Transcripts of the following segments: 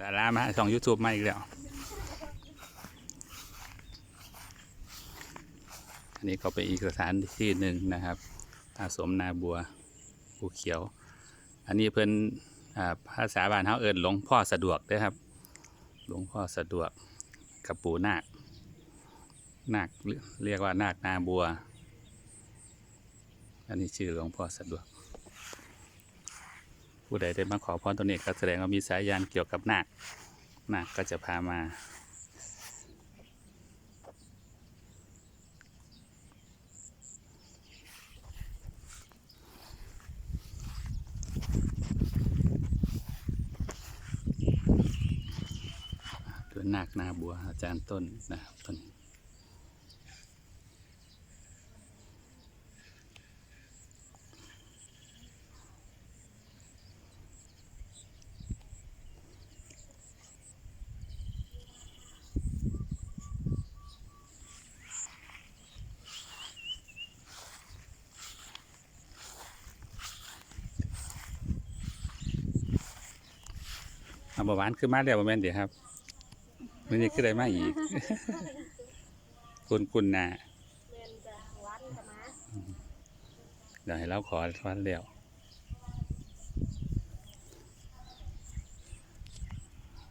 ดารามาช่อง YouTube มาอีกแล้ว อันนี้ก็เป็นอีกสถานที่หนึ่งนะครับอาสมนาบัวภูเขียว อันนี้เพิ่นอ่าภาษาบ้านเฮาเอิ้นหลวงพ่อสะดวกเด้อครับ หลวงพ่อสะดวกกับปู่นาค นาคเรียกว่านาคนาบัว อันนี้ชื่อหลวงพ่อสะดวก ผู้ใดได้มาขอพรตัวนี้ก็แสดงว่ามีสายยานเกี่ยวกับนาคนาคก็จะพามาด้วนาคนาบัวอาจารย์ต้นนะครับต้น เอาบหวานคือมาแล้วบ่แม่นเดี๋ยวครับมันนี่คือได้มาอีกคุณคุณนะเรียนจะวัดจะมาเดี๋ยวให้เราขอวันแล้ว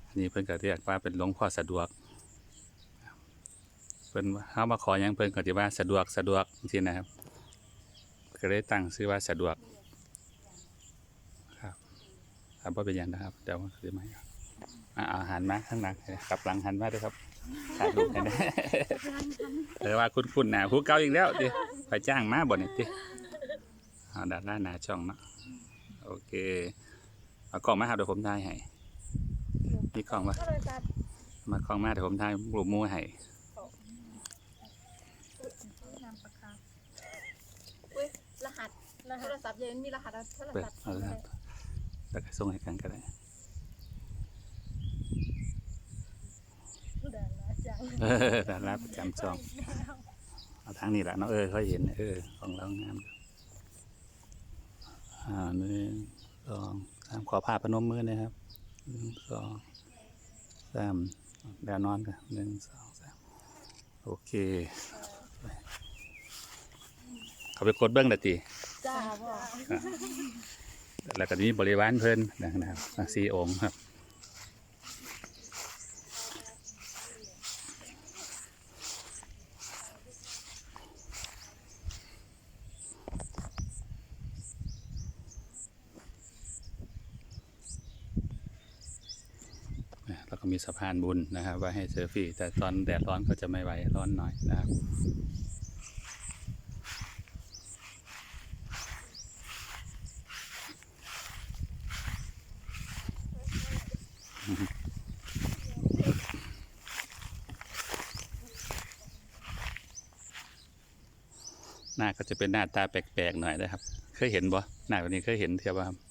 อันนี้เพิ่นก็เรียกว่าเป็นหลวงพ่อสะดวก เพิ่นว่าเฮามาขอหยังเพิ่นก็สิว่าสะดวกสะดวกจังซี่นะครับ ก็เลยตั้งชื่อว่าสะดวกครับ ครับบ่เป็นยังนะครับเดี๋ยวมันสิมาครับอ่าเอาหันมาข้างหลังกลับหลังหันมาด้วยครับถ่ายรูปให้ได้เออว่าคุณคุณนะผู้เก่าอีกแล้วดิไปจ้างมาบ่เนี่ยดิเอาดัดล่าหนาช่องเนาะโอเคเอากล้องมาครับเดี๋ยวผมถ่ายให้มีกล้องมาก็เลยจะมากล้องมาเดี๋ยวผมถ่ายรูปหมูให้รหัสโทรศัพท์เย็นมีรหัสโทรศัพท์ แล้วก็ส่งให้กันก็ได้เดินนะจังเออดาราประจำช่องเอาทางนี้แหละเนาะเออเขาเห็น เออ ของเรางามอยู่อ่าหนึ่งสองสามขอผ้าพนมมือนะครับหนึ่งสองสามแล้วนอนกันหนึ่งสองสามโอเค เขาไปกดเบิ้งได้ตีจ้าพ่อ แล้วก็มีบริวารเพิ่นนะครับสี่องค์ครับแล้วก็มีสะพานบุญนะครับไว้ให้เซอร์ฟี่แต่ตอนแดดร้อนก็จะไม่ไหวร้อนหน่อยนะครับ หน้าก็จะเป็นหน้าตาแปลกๆหน่อยนะครับ เคยเห็นบ่หน้าแบบนี้เคยเห็นเทียบว่าครับ